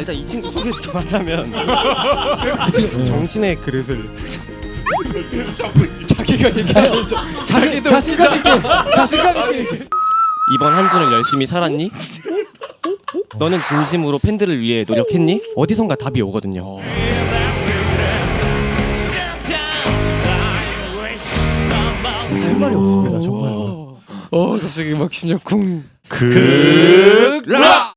일단 이 친구 소개 좀 하자면 네. 정신의 그릇을 자기가 얘기하면서 자신, 자신감 있게 자신감 있게 이번 한 주를 열심히 살았니? 너는 진심으로 팬들을 위해 노력했니? 어디선가 답이 오거든요. 할 말이 없습니다 정말 어 갑자기 막 심장 쿵. 극락!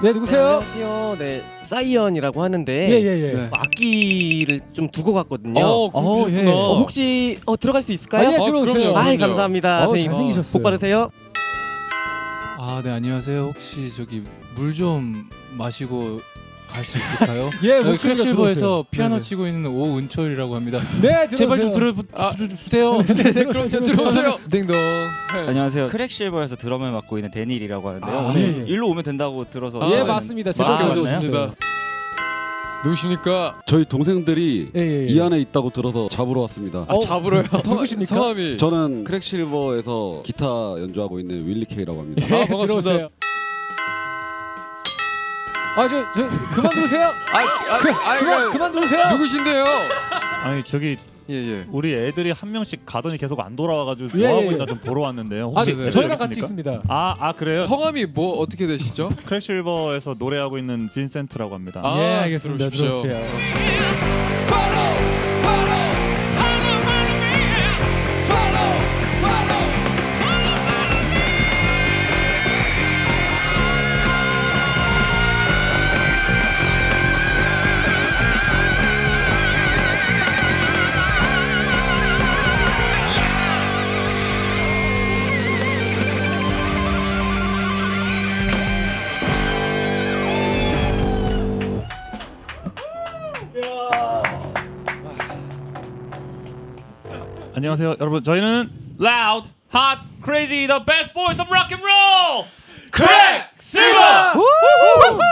잘생기셨어요 네 누구세요? 안녕하세요. 네, 사이언이라고 하는데 예예예 네. 악기를 좀 두고 갔거든요. 어, 어, 예. 어, 혹시 어, 들어갈 수 있을까요? 아니, 어, 들어오세요. 그럼요. 아이 그럼요. 감사합니다. 어, 선생님. 잘생기셨어요 복 받으세요. 아, 네, 안녕하세요. 혹시 저기 물 좀 마시고 갈 수 있을까요? 예 여기 목소리가 크랙실버에서 들어오세요. 피아노 네네. 치고 있는 오은철이라고 합니다. 네 들어오세요 제발 좀 들어 아. 주- 주세요. 네, 그럼요. 들어오세요. 딩동. 네. 안녕하세요. 크랙실버에서 드럼을 맡고 있는 데닐이라고 하는데요. 아, 오늘 예, 예. 일로 오면 된다고 들어서 아, 예 네. 맞습니다 아, 제발 맞나요? 좋습니다. 누구십니까? 저희 동생들이 예예 이 안에 있다고 들어서 잡으러 왔습니다. 아 잡으러요. 누구십니까? 성함이. 저는 크랙실버에서 기타 연주하고 있는 윌리 K라고 합니다. 아, 반갑습니다. 아저 저 그만 들으세요 아, 아, 아, 그만 아, 그만 들으세요 누구신데요? 아니 저기 예 예. 우리 애들이 한 명씩 가더니 계속 안 돌아와가지고 예, 뭐 하고 예. 있나 좀 보러 왔는데요. 아 혹시 네, 애들 저희랑 여기 같이 있습니까? 있습니다 아, 아 그래요? 성함이 뭐 어떻게 되시죠? 크랙실버에서 노래하고 있는 빈센트라고 합니다. 아, 예 알겠습니다 들어오십시오. 들어오세요 안녕하세요, 여러분. 저희는 Loud, Hot, Crazy, the best voice of rock and roll. 크랙 실버.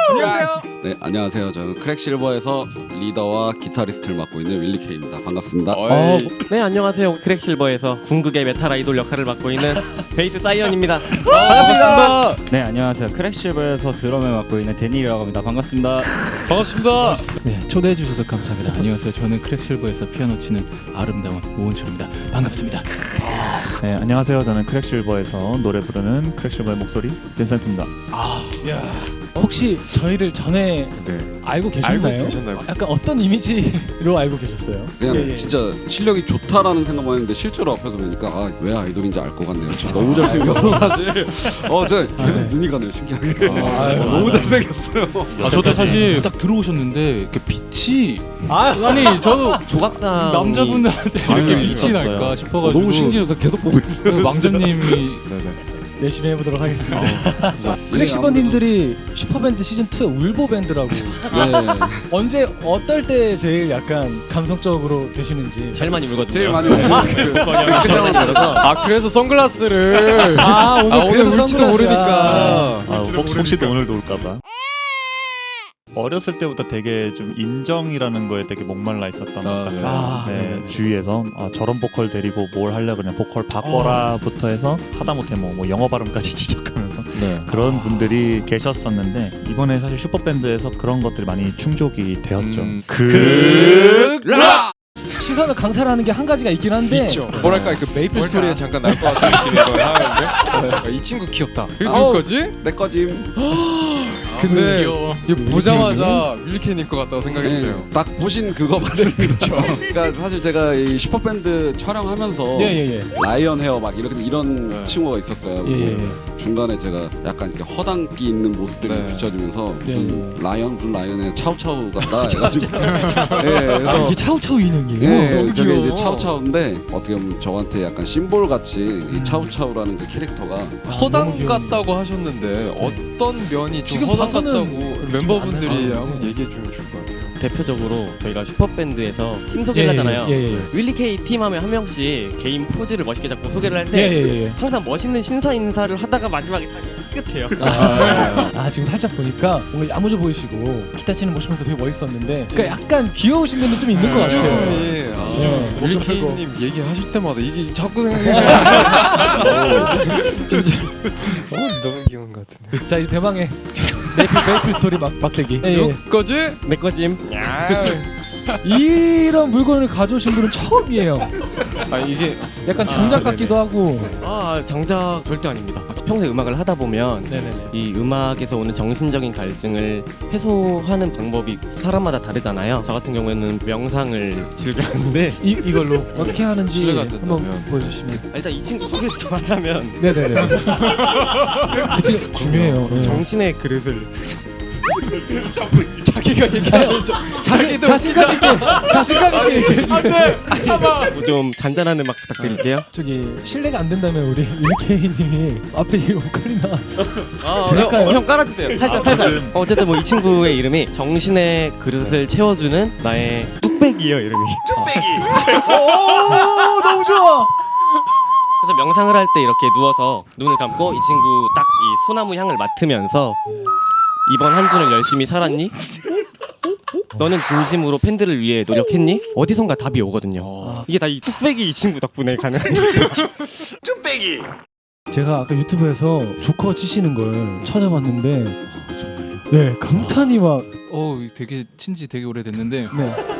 안녕하세요. 네, 안녕하세요. 저는 크랙실버에서 리더와 기타리스트를 맡고 있는 윌리 K입니다. 반갑습니다. 어, 네 안녕하세요. 크랙실버에서 궁극의 메탈 아이돌 역할을 맡고 있는 베이스 사이언입니다. 반갑습니다. 네, 안녕하세요. 크랙실버에서 드럼을 맡고 있는 데닐이라고 합니다. 반갑습니다. 반갑습니다. 네, 초대해 주셔서 감사합니다. 안녕하세요. 저는 크랙실버에서 피아노 치는 아름다운 오은철입니다. 반갑습니다. 네, 안녕하세요. 저는 크랙실버에서 노래 부르는 크랙실버의 목소리 빈센트입니다. 혹시 저희를 전에 네. 알고 계셨나요? 알고 계셨나요? 약간 어떤 이미지로 알고 계셨어요? 그냥 예, 예. 진짜 실력이 좋다라는 생각만 했는데 실제로 앞에서 보니까 아, 왜 아이돌인지 알 것 같네요. 진짜 너무 잘생겨서 사실 어, 제가 계속 눈이 가네요. 신기하게. 너무 잘생겼어요. 아, 저도 사실 딱 들어오셨는데 이렇게 빛이 아, 아니 저도 조각상 남자분들한테 이렇게 아니, 빛이 아니, 날까 어, 싶어가지고 너무 신기해서 계속 보고 있어요. 왕자님이 네네. 열심히 해보도록 하겠습니다. 자, 크랙시버님들이 슈퍼밴드 시즌 2의 울보 밴드라고 네. 언제 어떨 때 제일 약간 감성적으로 되시는지 제일 많이 울거든요. 제일 많이 네. 아 그래서 선글라스를 아 오늘, 아 오늘 그래서 울지도 선글라스야. 모르니까. 아, 혹시, 혹시 또 오늘도 올까봐. 어렸을 때부터 되게 좀 인정이라는 거에 되게 목말라 있었던 것 아, 같아요. 네. 아, 네, 네네네. 주위에서 아, 저런 보컬 데리고 뭘 하려 그냥 보컬 바꿔라부터 해서 하다못해 뭐, 뭐 영어 발음까지 지적하면서 네. 그런 분들이 계셨었는데 이번에 사실 슈퍼밴드에서 그런 것들이 많이 충족이 되었죠. 음, 극락! 시선을 강탈하는 게 한 가지가 있긴 한데 있죠. 뭐랄까 그 메이플 스토리에 잠깐 나올 것 같은 느낌인 거예요. 하는데 이 친구 귀엽다. 이거 아우. 누구 거지? 내 거짐. 근데 귀여워. 이거 보자마자 윌리캔일 것 같다고 생각했어요. 네, 딱 보신 그거 맞습니다. 그러니까 사실 제가 이 슈퍼밴드 촬영하면서 예 예 예 라이언 헤어 막 이렇게 이런 네. 친구가 있었어요. 예 예 예 중간에 제가 약간 이렇게 허당기 있는 모습들이 네. 비춰지면서 예, 무슨 예. 라이언 무슨 라이언의 차우차우 같다 해가지고 예, 그래서 이게 차우차우 인형이에요. 예, 너무 저게 귀여워. 이제 차우차우인데 어떻게 보면 저한테 약간 심볼 같이 음. 이 차우차우라는 그 캐릭터가 허당. 같다고 하셨는데 어 떤 면이 좀 지금 허당 봐서는 같다고 멤버분들이. 한번 얘기해 주면 좋을 것 같아요. 대표적으로 저희가 슈퍼밴드에서 팀 소개를 하잖아요. 예 예 예. 윌리 K 팀 하면 한 명씩 개인 포즈를 멋있게 잡고 소개를 할 때 예 예 예. 항상 멋있는 신사 인사를 하다가 마지막에 딱 끝해요. 아, 아 지금 살짝 보니까 뭔가 야무져 보이시고 기타 치는 모습도 되게 멋있었는데 그러니까 약간 귀여우신 면도 좀 있는 것 같아요. 수정이 네, 풀고. 윌리캔님 얘기하실 때마다 이게 자꾸 생각나요. 진짜 어, 너무 귀여운 것 같은데. 자 이제 대망의 메이플, 메이플 스토리 막, 막대기. 예, 예. 누 거지? 내 거짐. 이런 물건을 가져오신 분은 처음이에요. 아 이게 약간 장작 같기도 하고. 아 장작 절대 아닙니다. 평소에 음악을 하다 보면 네네네. 이 음악에서 오는 정신적인 갈증을 해소하는 방법이 사람마다 다르잖아요. 저 같은 경우에는 명상을 즐겨하는데 이 이걸로 어떻게 하는지 신뢰가 한번 된다면. 보여주시면. 일단 이 친구 소개 좀 하자면 네네네. 그치 중요해요. 예. 정신의 그릇을 자기가 얘기하면서 자신 자신감 있게 자신감 있게 얘기해 주세요. 좀 잔잔한 음악 부탁드릴게요. 저기 실례가 안 된다면 우리 유리케이님이 앞에 이 오카리나 아, 될까요? 어, 형 깔아주세요. 살짝 살짝. 어쨌든 뭐 이 친구의 이름이 정신의 그릇을 채워주는 나의 뚝배기예요 이름이. 오 너무 좋아. 그래서 명상을 할 때 이렇게 누워서 눈을 감고 이 친구 딱 이 소나무 향을 맡으면서 이번 한 주는 열심히 살았니? 너는 진심으로 팬들을 위해 노력했니? 어디선가 답이 오거든요. 이게 다 이 뚝배기 이 친구 덕분에 가능한 제가 아까 유튜브에서 조커 치시는 걸 찾아봤는데 네 감탄이 막어 되게 친지 되게 오래됐는데 네.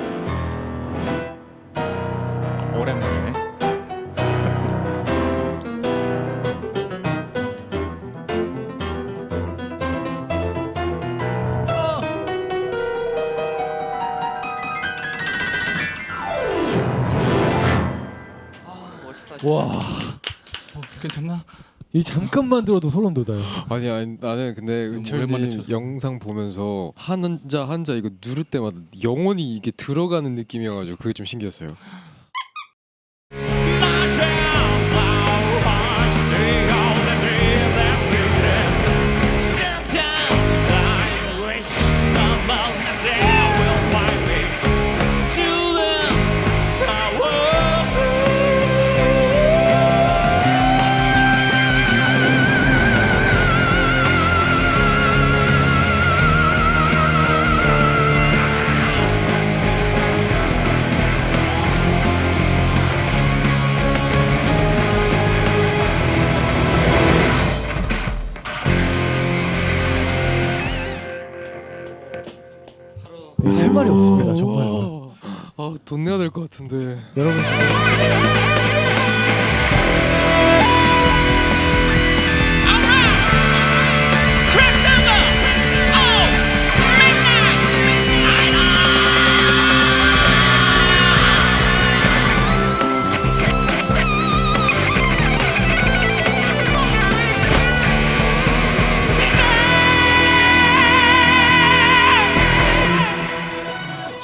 와. 어, 괜찮나? 이 잠깐만 들어도 소름 돋아요. 아니 아니 나는 근데 오랜만에 은철님. 영상 보면서 한자 한자 이거 누를 때마다 영혼이 이게 들어가는 느낌이어가지고 그게 좀 신기했어요. 돈 내야 될 것 같은데. 여러분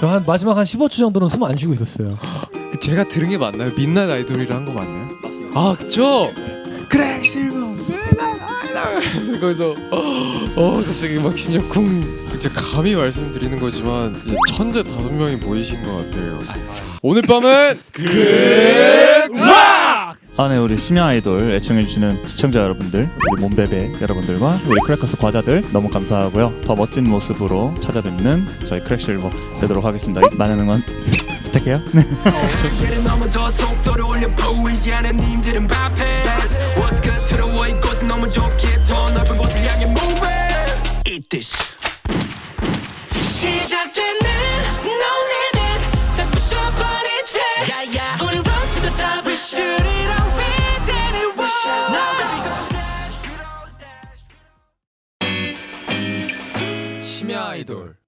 저 한 마지막 한 15초 정도는 숨 안 쉬고 있었어요. 그 제가 들은 게 맞나요? 민낯 아이돌이라 한 거 맞나요? 아 그쵸? 그래 실버 민낯 아이돌 거기서 어, 어 갑자기 막 심장 쿵 제가 감히 말씀드리는 거지만 이 천재 다섯 명이 모이신 것 같아요 오늘 밤은 아, 네, 우리 심야 아이돌 애청해주시는 시청자 여러분들, 우리 몸베베 여러분들과 우리 크래커스 과자들 너무 감사하고요. 더 멋진 모습으로 찾아뵙는 저희 크랙실버 되도록 하겠습니다. 많은 응원 부탁해요. this 시작되 Traidor.